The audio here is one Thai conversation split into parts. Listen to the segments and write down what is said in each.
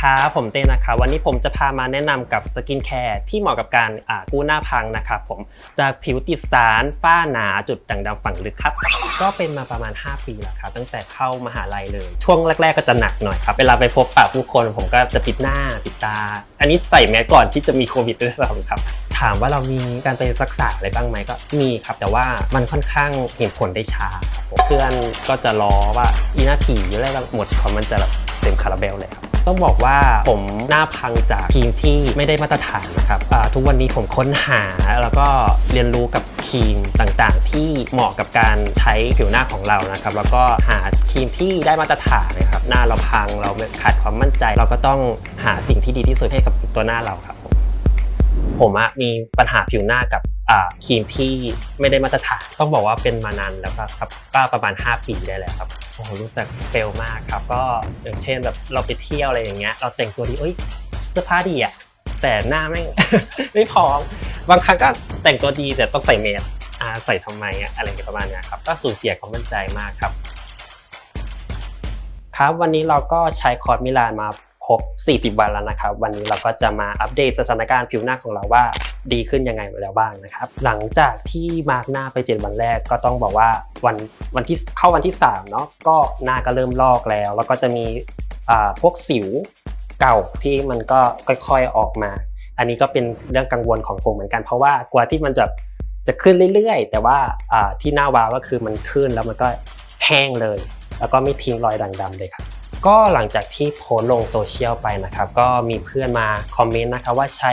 ครับผมเต้นะคะวันนี้ผมจะพามาแนะนำกับสกินแคร์ที่เหมาะกับการกู้หน้าพังนะครับผมจากผิวติดสารฝ้าหนาจุดด่างดำฝังลึกครับ ก็เป็นมาประมาณ 5 ปีแล้วครับตั้งแต่เข้ามหาลัยเลย ช่วงแรก ๆ ก็จะหนักหน่อยครับเวลาไปพบปะผู้คนผมก็จะปิดหน้าปิดตา อันนี้ใส่แมสก่อนที่จะมีโควิดด้วยซ้ำครับถามว่าเรามีการไปรักษาอะไรบ้างไหมก็มีครับ แต่ว่ามันค่อนข้างเห็นผลได้ช้าเพื่อนก็จะล้อว่าอีหน้าผีอยู่แล้วหมดความมันจะแบบเต็มคาราเบลเลยครับ ต้องบอกว่าผมหน้าพังจากครีมที่ไม่ได้มาตรฐานนะครับทุกวันนี้ผมค้นหาแล้วก็เรียนรู้กับครีมต่างๆ ที่เหมาะกับการใช้ผิวหน้าของเรานะครับ แล้วก็หาครีมที่ได้มาตรฐานนะครับ หน้าเราพังเราขาดความมั่นใจ เราก็ต้องหาสิ่งที่ดีที่สุดให้กับตัวหน้าเราครับ ผมมีปัญหาผิวหน้ากับครีมที่ไม่ได้มาตรฐาน ต้องบอกว่าเป็นมานานแล้วครับครับก็ประมาณ 5 ปีได้แล้วครับ โอ้โหรู้สึกเฟลมากครับ ก็อย่างเช่นแบบเราไปเที่ยวอะไรอย่างเงี้ย เราแต่งตัวดีเอ้ยเสื้อผ้าดีอะแต่หน้าไม่ ไม่พร้อมบางครั้งก็แต่งตัวดีแต่ต้องใส่เมสอ่าใส่ทำไมอะอะไรประมาณนี้ครับก็สูญเสียความมั่นใจมากครับ ครับวันนี้เราก็ใช้คอร์สมิลานมาครบ 40 วันแล้วนะครับ วันนี้เราก็จะมาอัปเดตสถานการณ์ผิวหน้าของเราว่า ดีขึ้นยังไงแล้วบ้างนะครับ หลังจากที่มาร์กหน้าไป 7 วันแรกก็ต้องบอกว่าวันวันที่เข้าวันที่3เนาะก็หน้าก็เริ่มลอกแล้ว แล้วก็จะมีพวกสิวเก่าที่มันก็ค่อยๆออกมา อันนี้ก็เป็นเรื่องกังวลของผมเหมือนกัน เพราะว่ากลัวที่มันจะจะขึ้นเรื่อยๆ แต่ว่าที่หน้าวาวก็คือมันขึ้นแล้วมันก็แห้งเลย แล้วก็ไม่ทิ้งรอยด่างดำเลยครับก็หลังจากที่โพสลงโซเชียลไปนะครับ ก็มีเพื่อนมาคอมเมนต์นะครับว่าใช้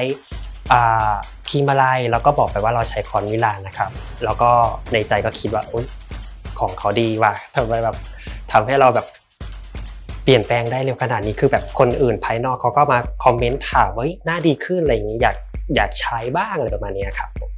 อ่าครีมอะไรแล้วก็บอกไปว่าเราใช้คอนวิลานะครับ แล้วก็ในใจก็คิดว่าอยของเขาดีว่ะทำไมแบบทำให้เราแบบเปลี่ยนแปลงได้เร็วขนาดนี้คือแบบคนอื่นภายนอกเขาก็มาคอมเมนต์ถามว่าหน้าดีขึ้นอะไรอย่างนี้อยากอยากใช้บ้างอะไรประมาณนี้ครับผม